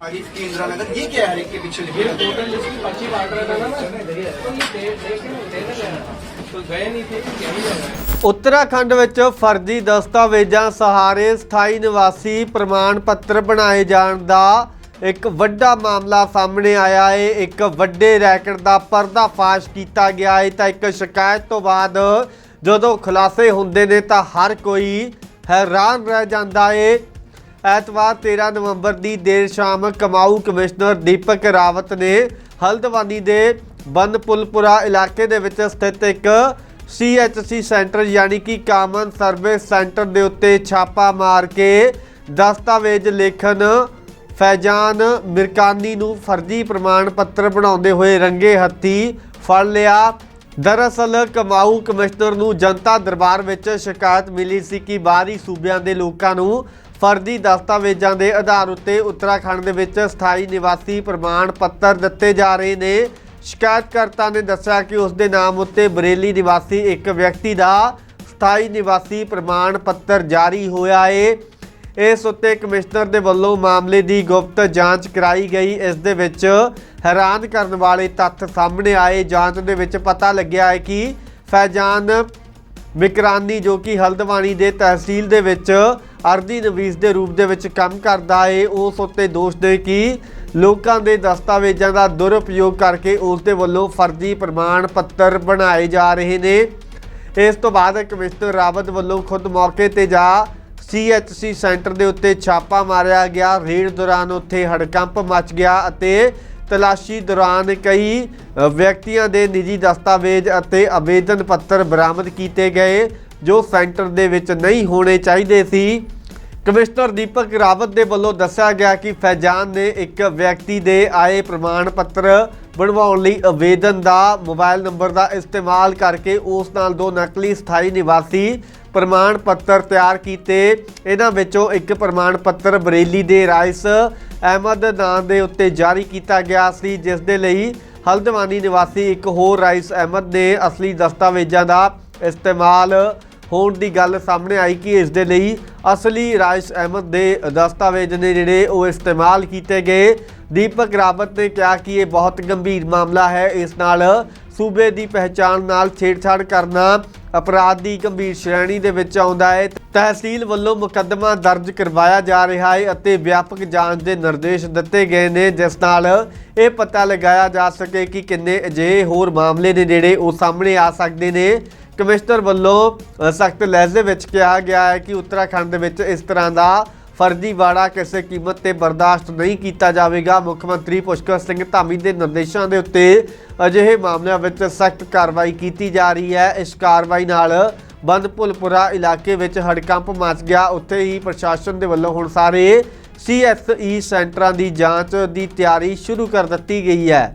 आरिफ के इंदिरा नगर ये क्या है इसके पीछे लिखे ये टोटल लिस्ट की पर्ची बांट रहा था ना मैं तो ये दे दे के दे देना तो गए नहीं थे कि क्या ही जाना है ਉੱਤਰਾਖੰਡ ਵਿੱਚ ਫਰਜ਼ੀ ਦਸਤਾਵੇਜ਼ਾਂ ਸਹਾਰੇ ਸਥਾਈ ਨਿਵਾਸੀ ਪ੍ਰਮਾਣ ਪੱਤਰ ਬਣਾਏ ਜਾਣ ਦਾ ਇੱਕ ਵੱਡਾ ਮਾਮਲਾ ਸਾਹਮਣੇ ਆਇਆ ਹੈ ਇੱਕ ਵੱਡੇ ਰੈਕਟ ਦਾ ਪਰਦਾਫਾਸ਼ ਕੀਤਾ ਗਿਆ ਹੈ ਤਾਂ ਇੱਕ ਸ਼ਿਕਾਇਤ ਤੋਂ ਬਾਅਦ ਜਦੋਂ ਖੁਲਾਸੇ ਹੁੰਦੇ ਨੇ ਤਾਂ ਹਰ ਕੋਈ ਹੈਰਾਨ ਰਹਿ ਜਾਂਦਾ ਹੈ ਐਤਵਾਰ 13 ਨਵੰਬਰ ਦੀ ਦੇਰ ਸ਼ਾਮ ਕਮਾਊ ਕਮਿਸ਼ਨਰ ਦੀਪਕ ਰਾਵਤ ਨੇ ਹਲਦਵਾਨੀ ਦੇ ਬੰਦ ਪੁਲਪੁਰਾ ਇਲਾਕੇ ਦੇ ਵਿੱਚ ਸਥਿਤ ਇੱਕ ਸੀਐਚਸੀ ਸੈਂਟਰ ਯਾਨੀ ਕਿ ਕਾਮਨ ਸਰਵਿਸ ਸੈਂਟਰ ਦੇ ਉੱਤੇ ਛਾਪਾ ਮਾਰ ਕੇ ਦਸਤਾਵੇਜ਼ ਲੇਖਨ ਫੈਜ਼ਾਨ ਮਿਰਕਾਨੀ ਨੂੰ ਫਰਜ਼ੀ ਪ੍ਰਮਾਣ ਪੱਤਰ ਬਣਾਉਂਦੇ ਹੋਏ ਰੰਗੇ ਹੱਥੀ ਫੜ ਲਿਆ। ਦਰਅਸਲ ਕਮਾਊ ਕਮਿਸ਼ਨਰ ਨੂੰ ਜਨਤਾ ਦਰਬਾਰ ਵਿੱਚ ਸ਼ਿਕਾਇਤ ਮਿਲੀ ਸੀ ਕਿ ਬਾਹਰੀ ਸੂਬਿਆਂ ਦੇ ਲੋਕਾਂ ਨੂੰ ਫਰਜ਼ੀ ਦਸਤਾਵੇਜ਼ਾਂ ਦੇ ਆਧਾਰ ਉੱਤੇ ਉੱਤਰਾਖੰਡ ਦੇ ਵਿੱਚ ਸਥਾਈ ਨਿਵਾਸੀ ਪ੍ਰਮਾਣ ਪੱਤਰ ਦਿੱਤੇ ਜਾ ਰਹੇ ਨੇ। ਸ਼ਿਕਾਇਤਕਰਤਾ ਨੇ ਦੱਸਿਆ ਕਿ ਉਸ ਦੇ ਨਾਮ ਉੱਤੇ ਬਰੇਲੀ ਨਿਵਾਸੀ ਇੱਕ ਵਿਅਕਤੀ ਦਾ ਸਥਾਈ ਨਿਵਾਸੀ ਪ੍ਰਮਾਣ ਪੱਤਰ ਜਾਰੀ ਹੋਇਆ ਏ। ਇਸ ਉੱਤੇ ਕਮਿਸ਼ਨਰ ਦੇ ਵੱਲੋਂ ਮਾਮਲੇ ਦੀ ਗੁਪਤ ਜਾਂਚ ਕਰਾਈ ਗਈ। ਇਸ ਦੇ ਵਿੱਚ ਹੈਰਾਨ ਕਰਨ ਵਾਲੇ ਤੱਥ ਸਾਹਮਣੇ ਆਏ। ਜਾਂਚ ਦੇ ਵਿੱਚ ਪਤਾ ਲੱਗਿਆ ਹੈ ਕਿ ਫੈਜ਼ਾਨ ਵਿਕਰਾਨੀ ਜੋ ਕਿ ਹਲਦਵਾਨੀ ਦੇ ਤਹਿਸੀਲ ਦੇ ਵਿੱਚ ਅਰਦੀ ਨਵੀਸ ਦੇ ਰੂਪ ਦੇ ਵਿੱਚ ਕੰਮ ਕਰਦਾ ਏ। ਉਸ ਉੱਤੇ ਦੋਸ਼ ਦੇ ਕਿ ਲੋਕਾਂ ਦੇ ਦਸਤਾਵੇਜ਼ਾਂ ਦਾ ਦੁਰਉਪਯੋਗ ਕਰਕੇ ਉਸ ਦੇ ਵੱਲੋਂ ਫਰਜ਼ੀ ਪ੍ਰਮਾਣ ਪੱਤਰ ਬਣਾਏ ਜਾ ਰਹੇ ਨੇ। ਇਸ ਤੋਂ ਬਾਅਦ ਕਮਿਸ਼ਨਰ ਰਾਵਤ ਵੱਲੋਂ ਖੁਦ ਮੌਕੇ ਤੇ ਜਾ ਸੀਐਚਸੀ ਸੈਂਟਰ ਦੇ ਉੱਤੇ ਛਾਪਾ ਮਾਰਿਆ ਗਿਆ। ਰੇਡ ਦੌਰਾਨ ਉੱਥੇ ਹੜਕੰਪ ਮਚ ਗਿਆ ਅਤੇ ਤਲਾਸ਼ੀ ਦੌਰਾਨ ਕਈ ਵਿਅਕਤੀਆਂ ਦੇ ਨਿੱਜੀ ਦਸਤਾਵੇਜ਼ ਅਤੇ ਆਵੇਦਨ ਪੱਤਰ ਬਰਾਮਦ ਕੀਤੇ ਗਏ। ਜੋ ਸੈਂਟਰ ਦੇ ਵਿੱਚ ਨਹੀਂ ਹੋਣੇ ਚਾਹੀਦੇ ਸੀ। ਕਮਿਸ਼ਨਰ ਦੀਪਕ ਰਾਵਤ ਦੇ ਵੱਲੋਂ ਦੱਸਿਆ ਗਿਆ ਕਿ ਫੈਜ਼ਾਨ ਨੇ ਇੱਕ ਵਿਅਕਤੀ ਦੇ ਆਏ ਪ੍ਰਮਾਣ ਪੱਤਰ ਬਣਵਾਉਣ ਲਈ ਆਵੇਦਨ ਦਾ ਮੋਬਾਈਲ ਨੰਬਰ ਦਾ ਇਸਤੇਮਾਲ ਕਰਕੇ ਉਸ ਨਾਲ ਦੋ ਨਕਲੀ ਸਥਾਈ ਨਿਵਾਸੀ ਪ੍ਰਮਾਣ ਪੱਤਰ ਤਿਆਰ ਕੀਤੇ। ਇਹਨਾਂ ਵਿੱਚੋਂ ਇੱਕ ਪ੍ਰਮਾਣ ਪੱਤਰ ਬਰੇਲੀ ਦੇ ਰਾਇਸ ਅਹਿਮਦ ਨਾਂ ਦੇ ਉੱਤੇ ਜਾਰੀ ਕੀਤਾ ਗਿਆ ਸੀ, ਜਿਸ ਦੇ ਲਈ ਹਲਦਵਾਨੀ ਨਿਵਾਸੀ ਇੱਕ ਹੋਰ ਰਾਇਸ ਅਹਿਮਦ ਨੇ ਅਸਲੀ ਦਸਤਾਵੇਜ਼ਾਂ ਦਾ ਇਸਤੇਮਾਲ ਹੋਣ ਦੀ ਗੱਲ ਸਾਹਮਣੇ ਆਈ ਕਿ ਇਸ ਦੇ ਲਈ ਅਸਲੀ ਰਾਇਸ ਅਹਿਮਦ ਦੇ ਦਸਤਾਵੇਜ਼ ਨੇ ਜਿਹੜੇ ਉਹ ਇਸਤੇਮਾਲ ਕੀਤੇ ਗਏ। ਦੀਪਕ ਰਾਵਤ ਨੇ ਕਿਹਾ ਕਿ ਇਹ ਬਹੁਤ ਗੰਭੀਰ ਮਾਮਲਾ ਹੈ। ਇਸ ਨਾਲ ਸੂਬੇ ਦੀ ਪਹਿਚਾਣ ਨਾਲ ਛੇੜਛਾੜ ਕਰਨਾ ਅਪਰਾਧ ਦੀ ਗੰਭੀਰ ਸ਼੍ਰੇਣੀ ਦੇ ਵਿੱਚ ਆਉਂਦਾ ਹੈ। ਤਹਿਸੀਲ ਵੱਲੋਂ ਮੁਕੱਦਮਾ ਦਰਜ ਕਰਵਾਇਆ ਜਾ ਰਿਹਾ ਹੈ ਅਤੇ ਵਿਆਪਕ ਜਾਂਚ ਦੇ ਨਿਰਦੇਸ਼ ਦਿੱਤੇ ਗਏ ਨੇ, ਜਿਸ ਨਾਲ ਇਹ ਪਤਾ ਲਗਾਇਆ ਜਾ ਸਕੇ ਕਿ ਕਿੰਨੇ ਅਜਿਹੇ ਹੋਰ ਮਾਮਲੇ ਨੇ ਜਿਹੜੇ ਉਹ ਸਾਹਮਣੇ ਆ ਸਕਦੇ ਨੇ। ਕਮਿਸ਼ਨਰ ਵੱਲੋਂ ਸਖਤ ਲਹਿਜ਼ੇ ਵਿੱਚ ਕਿਹਾ ਗਿਆ ਹੈ ਕਿ ਉੱਤਰਾਖੰਡ ਦੇ ਵਿੱਚ ਇਸ ਤਰ੍ਹਾਂ ਦਾ ਫਰਜ਼ੀਵਾੜਾ ਕਿਸੇ ਕੀਮਤ ਤੇ ਬਰਦਾਸ਼ਤ ਨਹੀਂ ਕੀਤਾ ਜਾਵੇਗਾ। ਮੁੱਖ ਮੰਤਰੀ ਪੁਸ਼ਕਰ ਸਿੰਘ ਧਾਮੀ ਦੇ ਨਿਰਦੇਸ਼ਾਂ ਦੇ ਉੱਤੇ ਅਜਿਹੇ ਮਾਮਲਿਆਂ ਵਿੱਚ ਸਖਤ ਕਾਰਵਾਈ ਕੀਤੀ ਜਾ ਰਹੀ ਹੈ। ਇਸ ਕਾਰਵਾਈ ਨਾਲ ਬੰਦਪੁਲਪੁਰਾ ਇਲਾਕੇ ਵਿੱਚ ਹੜਕੰਪ ਮਚ ਗਿਆ। ਉੱਥੇ ਹੀ ਪ੍ਰਸ਼ਾਸਨ ਦੇ ਵੱਲੋਂ ਹੁਣ ਸਾਰੇ ਸੀਐਸਈ ਸੈਂਟਰਾਂ ਦੀ ਜਾਂਚ ਦੀ ਤਿਆਰੀ ਸ਼ੁਰੂ ਕਰ ਦਿੱਤੀ ਗਈ ਹੈ।